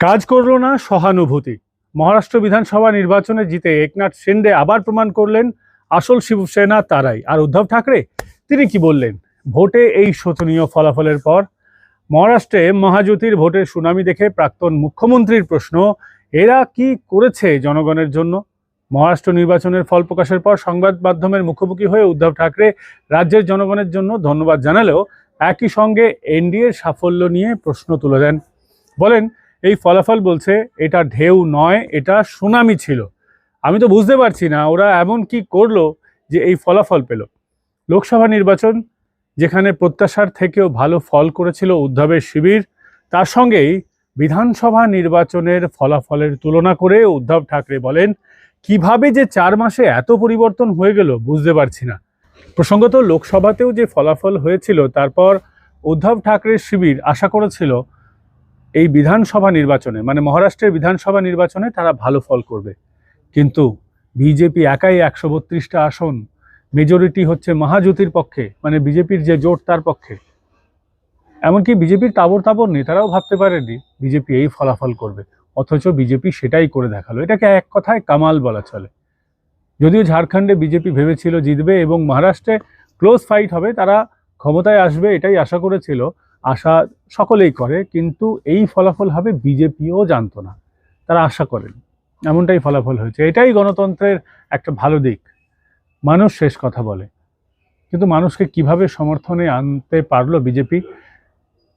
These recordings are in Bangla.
কাজ করল না সহানুভূতি। মহারাষ্ট্র বিধানসভা নির্বাচনে জিতে একনাথ শিন্ডে আবার প্রমাণ করলেন আসল শিবসেনা তারাই। আর উদ্ধব ঠাকরে, তিনি কি বললেন? ভোটে এই শোচনীয় ফলাফলের পর মহারাষ্ট্রে মহাজ্যোতির ভোটের সুনামি দেখে প্রাক্তন মুখ্যমন্ত্রীর প্রশ্ন, এরা কি করেছে জনগণের জন্য? মহারাষ্ট্র নির্বাচনের ফল প্রকাশের পর সংবাদ মাধ্যমের মুখোমুখি হয়ে উদ্ধব ঠাকরে রাজ্যের জনগণের জন্য ধন্যবাদ জানালেও একই সঙ্গে এনডিএর সাফল্য নিয়ে প্রশ্ন তুলে দেন। বলেন এই ফলাফল বলছে, এটা ঢেউ নয়, এটা সুনামি ছিল। আমি তো বুঝতে পারছি না, ওরা এমন কি করল যে এই ফলাফল পেল। লোকসভা নির্বাচন, যেখানে প্রত্যাশার থেকেও ভালো ফল করেছিল উদ্ধবের শিবির, তার সঙ্গেই বিধানসভা নির্বাচনের ফলাফলের তুলনা করে উদ্ধব ঠাকরে বলেন, কীভাবে যে চার মাসে এত পরিবর্তন হয়ে গেল বুঝতে পারছি না। প্রসঙ্গত, লোকসভাতেও যে ফলাফল হয়েছিল, তারপর উদ্ধব ঠাকরের শিবির আশা করেছিল এই বিধানসভা নির্বাচনে মানে মহারাষ্ট্রের বিধানসভা নির্বাচনে তারা ভালো ফল করবে। কিন্তু বিজেপি একাই একশো বত্রিশটা আসন মেজরিটি হচ্ছে মহাজ্যোতির পক্ষে মানে বিজেপির যে জোট তার পক্ষে। এমনকি বিজেপির তাবর তাবর নেতারাও ভাবতে পারেনি বিজেপি এই ফলাফল করবে। অথচ বিজেপি সেটাই করে দেখাল। এটাকে এক কথায় কামাল বলা চলে। যদিও ঝাড়খণ্ডে বিজেপি ভেবেছিল জিতবে এবং মহারাষ্ট্রে ক্লোজ ফাইট হবে, তারা ক্ষমতায় আসবে এটাই আশা করেছিল। আশা সকলেই করে, কিন্তু এই ফলাফল হবে বিজেপিও জানতো না। তারা আশা করেন, এমনটাই ফলাফল হয়েছে। এটাই গণতন্ত্রের একটা ভালো দিক। মানুষ শেষ কথা বলে। কিন্তু মানুষকে কীভাবে সমর্থনে আনতে পারল বিজেপি?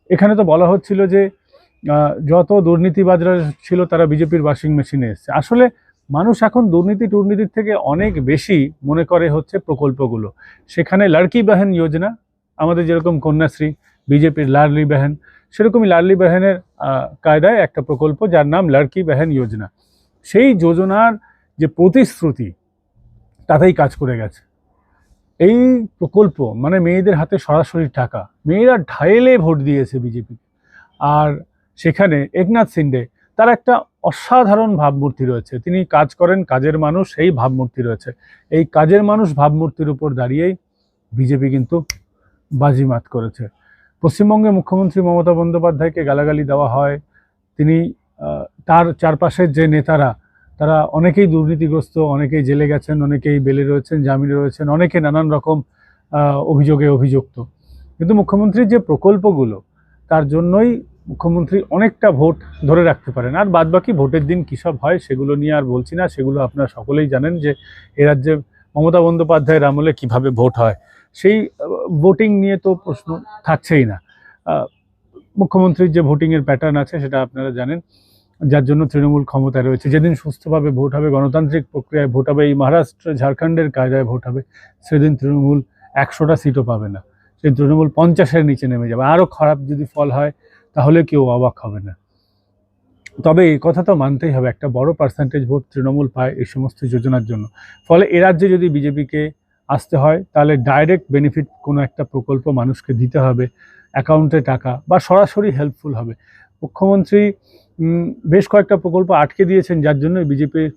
এখানে তো বলা হচ্ছিল যে যত দুর্নীতিবাজরা ছিল তারা বিজেপির ওয়াশিং মেশিনে এসছে। আসলে মানুষ এখন দুর্নীতি টুর্নীতির থেকে অনেক বেশি মনে করে হচ্ছে প্রকল্পগুলো। সেখানে লড়কি বাহেন যোজনা, আমাদের যেরকম কন্যাশ্রী বিজেপির লাডলি বেহেন। সেরকমই লাডলি বাহেনের কায়দায় একটা প্রকল্প যার নাম লড়কি বাহেন যোজনা। সেই যোজনার যে প্রতিশ্রুতি, তাতেই কাজ করে গেছে। এই প্রকল্প মানে মেয়েদের হাতে সরাসরি টাকা। মেয়েরা ঢাইলে ভোট দিয়েছে বিজেপি আর সেখানে একনাথ সিন্ডে, তার একটা অসাধারণ ভাবমূর্তি রয়েছে। তিনি কাজ করেন কাজের মানুষ, সেই ভাবমূর্তি রয়েছে। এই কাজের মানুষ ভাবমূর্তির উপর দাঁড়িয়েই বিজেপি কিন্তু বাজিমাত করেছে। পশ্চিমবঙ্গে মুখ্যমন্ত্রী মমতা বন্দ্যোপাধ্যায়কে গালাগালি দেওয়া হয়। তিনি তার চারপাশের যে নেতারা, তারা অনেকেই দুর্নীতিগ্রস্ত, অনেকেই জেলে গেছেন, অনেকেই বেলে রয়েছেন, জামিনে রয়েছেন, অনেকে নানান রকম অভিযোগে অভিযুক্ত। কিন্তু মুখ্যমন্ত্রীর যে প্রকল্পগুলো, তার জন্যই মুখ্যমন্ত্রী অনেকটা ভোট ধরে রাখতে পারেন। আর বাদবাকি ভোটের দিন কী সব হয়, সেগুলো নিয়ে আর বলছি না। সেগুলো আপনারা সকলেই জানেন যে এ রাজ্যে মমতা বন্দ্যোপাধ্যায়ের আমলে কীভাবে ভোট হয়, সেই ভোটিং নিয়ে তো প্রশ্ন থাকছেই না। মুখ্যমন্ত্রীর যে ভোটিংয়ের প্যাটার্ন আছে সেটা আপনারা জানেন, যার জন্য তৃণমূল ক্ষমতায় রয়েছে। যেদিন সুস্থভাবে ভোট হবে, গণতান্ত্রিক প্রক্রিয়ায় ভোট হবে, এই মহারাষ্ট্র, ঝাড়খণ্ডের কায়দায় ভোট হবে, সেদিন তৃণমূল একশোটা সিটও পাবে না। সেই তৃণমূল পঞ্চাশের নিচে নেমে যাবে। আরও খারাপ যদি ফল হয়, তাহলে কেউ অবাক হবে না। তবে এই কথা তো মানতেই হবে, একটা বড় পার্সেন্টেজ ভোট তৃণমূল পায় এই সমস্ত যোজনার জন্য। ফলে এ রাজ্যে যদি বিজেপিকে আসতে হয়, তাহলে ডাইরেক্ট বেনিফিট কোনো একটা প্রকল্প মানুষকে দিতে হবে অ্যাকাউন্টে টাকা, বা সরাসরি হেল্পফুল হবে। মুখ্যমন্ত্রী বেশ কয়েকটা প্রকল্প আটকে দিয়েছেন, যার জন্য বিজেপির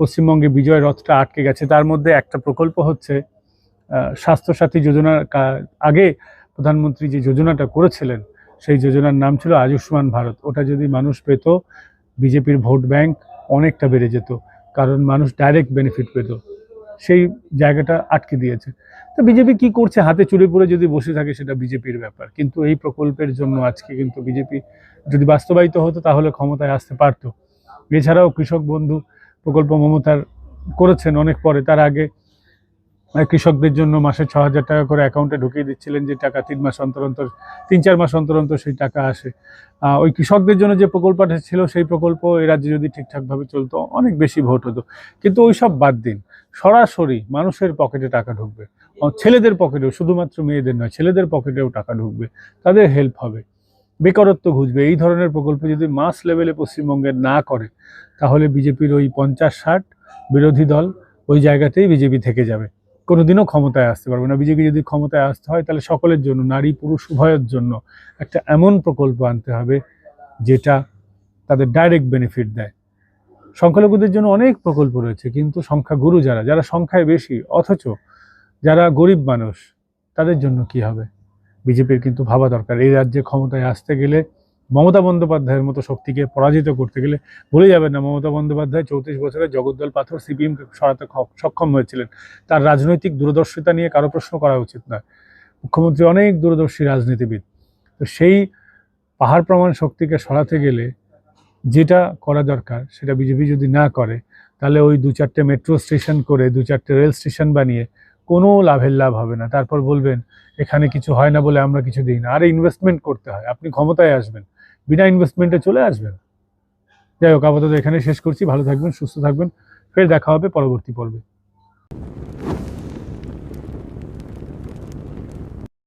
পশ্চিমবঙ্গে বিজয় রথটা আটকে গেছে। তার মধ্যে একটা প্রকল্প হচ্ছে স্বাস্থ্যসাথী যোজনার আগে প্রধানমন্ত্রী যে যোজনাটা করেছিলেন সেই যোজনার নাম ছিল আয়ুষ্মান ভারত। ওটা যদি মানুষ পেত, বিজেপির ভোট ব্যাংক অনেকটা বেড়ে যেত, কারণ মানুষ ডাইরেক্ট বেনিফিট পেত। সেই জায়গাটা আটকে দিয়েছে। তো বিজেপি কি করছে, হাতে চুরি পরে যদি বসে থাকে সেটা বিজেপির ব্যাপার। কিন্তু এই প্রকল্পের জন্য আজকে কিন্তু বিজেপি যদি বাস্তবায়িত হতো, তাহলে ক্ষমতায় আসতে পারতো। এছাড়াও কৃষক বন্ধু প্রকল্প মমতার করেছেন অনেক পরে। তার আগে কৃষকদের জন্য মাসে ছ হাজার টাকা করে অ্যাকাউন্টে ঢুকিয়ে দিচ্ছিলেন যে টাকা তিন মাস অন্তর অন্তর, তিন চার মাস অন্তর অন্তর সেই টাকা আসে। ওই কৃষকদের জন্য যে প্রকল্পটা ছিল সেই প্রকল্প এ রাজ্যে যদি ঠিকঠাকভাবে চলতো, অনেক বেশি ভোট হতো। কিন্তু ওই সব বাদ দিন। সরাসরি মানুষের পকেটে টাকা ঢুকবে। ছেলেদের পকেটেও, শুধুমাত্র মেয়েদের নয়, ছেলেদের পকেটেও টাকা ঢুকবে। তাদের হেল্প হবে। বেকারত্ব ঘুচবে। এই ধরনের প্রকল্প যদি মাস লেভেলে পশ্চিমবঙ্গে না করে, তাহলে বিজেপির ওই পঞ্চাশ ষাট বিরোধী দল ওই জায়গাতেই বিজেপি থেকে যাবে। কোনোদিনও ক্ষমতায় আসতে পারবে না। বিজেপি যদি ক্ষমতায় আসতে হয়, তাহলে সকলের জন্য, নারী পুরুষ উভয়ের জন্য একটা এমন প্রকল্প আনতে হবে, যেটা তাদের ডাইরেক্ট বেনিফিট দেয়। সংখ্যালঘুদের জন্য অনেক প্রকল্প রয়েছে, কিন্তু সংখ্যাগুরু যারা যারা সংখ্যায় বেশি, অথচ যারা গরিব মানুষ, তাদের জন্য কি হবে? বিজেপির কিন্তু ভাবা দরকার। এই রাজ্যে ক্ষমতায় আসতে গেলে মমতা বন্দ্যোপাধ্যায়ের মতো শক্তিকে পরাজিত করতে গেলে ভুলে যাবেন না। মমতা বন্দ্যোপাধ্যায় চৌত্রিশ বছরে জগদ্দল পাথর সিপিএমকে সরাতে সক্ষম হয়েছিলেন। তার রাজনৈতিক দূরদর্শিতা নিয়ে কারও প্রশ্ন করা উচিত নয়। মুখ্যমন্ত্রী অনেক দূরদর্শী রাজনীতিবিদ। তো সেই পাহাড় প্রমাণ শক্তিকে সরাতে গেলে যেটা করা দরকার, সেটা বিজেপি যদি না করে, তাহলে ওই দু চারটে মেট্রো স্টেশন করে, দু চারটে রেল স্টেশন বানিয়ে কোনো লাভের লাভ হবে না। তারপর বলবেন, এখানে কিছু হয় না বলে আমরা কিছু দিই না। আরে ইনভেস্টমেন্ট করতে হয়। আপনি ক্ষমতায় আসবেন। বিনা ইনভেস্টমেন্টে চলে আসবেন। যাই হোক, আপাতত এখানে শেষ করছি। ভালো থাকবেন, সুস্থ থাকবেন। ফের দেখা হবে পরবর্তী পর্বে।